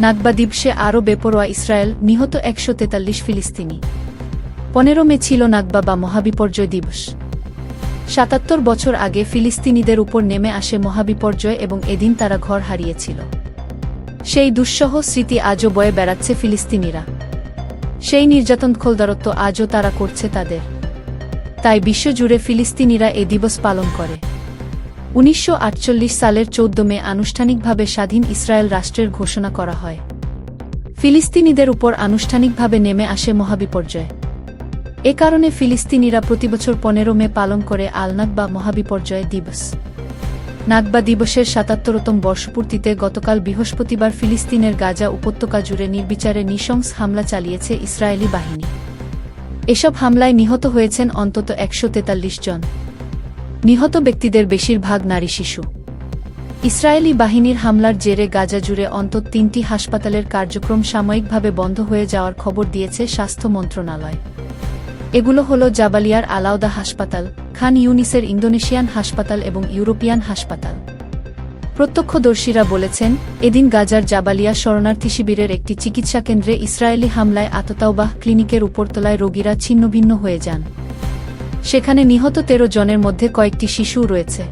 নাগবা দিবসে আরও বেপরোয়া ইসরায়েল, নিহত একশো তেতাল্লিশ ফিলিস্তিনি। পনেরো মে ছিল নাগবা বা মহাবিপর্যয় দিবস। সাতাত্তর বছর আগে ফিলিস্তিনিদের উপর নেমে আসে মহাবিপর্যয় এবং এদিন তারা ঘর হারিয়েছিল। সেই দুঃসহ স্মৃতি আজও বয়ে বেড়াচ্ছে ফিলিস্তিনিরা। সেই নির্যাতন খোলদারত্ব আজও তারা করছে তাদের। তাই বিশ্বজুড়ে ফিলিস্তিনিরা এ দিবস পালন করে। উনিশশো আটচল্লিশ সালের চৌদ্দ মে আনুষ্ঠানিকভাবে স্বাধীন ইসরায়েল রাষ্ট্রের ঘোষণা করা হয়। ফিলিস্তিনিদের উপর আনুষ্ঠানিকভাবে নেমে আসে মহাবিপর্যয়। এ কারণে ফিলিস্তিনিরা প্রতিবছর পনেরো মে পালন করে আলনাক বা মহাবিপর্যয় দিবস। নাগবা দিবসের সাতাত্তরতম বর্ষপূর্তিতে গতকাল বৃহস্পতিবার ফিলিস্তিনের গাজা উপত্যকা জুড়ে নির্বিচারে নৃশংস হামলা চালিয়েছে ইসরায়েলি বাহিনী। এসব হামলায় নিহত হয়েছেন অন্তত একশো তেতাল্লিশ জন। নিহত ব্যক্তিদের বেশিরভাগ নারী শিশু। ইসরায়েলি বাহিনীর হামলার জেরে গাজা জুড়ে অন্তত তিনটি হাসপাতালের কার্যক্রম সাময়িকভাবে বন্ধ হয়ে যাওয়ার খবর দিয়েছে স্বাস্থ্য মন্ত্রণালয়। এগুলো হল জাবালিয়ার আলাউদা হাসপাতাল, খান ইউনিসের ইন্দোনেশিয়ান হাসপাতাল এবং ইউরোপিয়ান হাসপাতাল। প্রত্যক্ষদর্শীরা বলেছেন, এদিন গাজার জাবালিয়া শরণার্থী শিবিরের একটি চিকিৎসা কেন্দ্রে ইসরায়েলি হামলায় আততাওবাহ ক্লিনিকের উপরতলায় রোগীরা ছিন্নভিন্ন হয়ে যান। সেখানে নিহত তেরো জনের মধ্যে কয়েকটি শিশুও রয়েছে।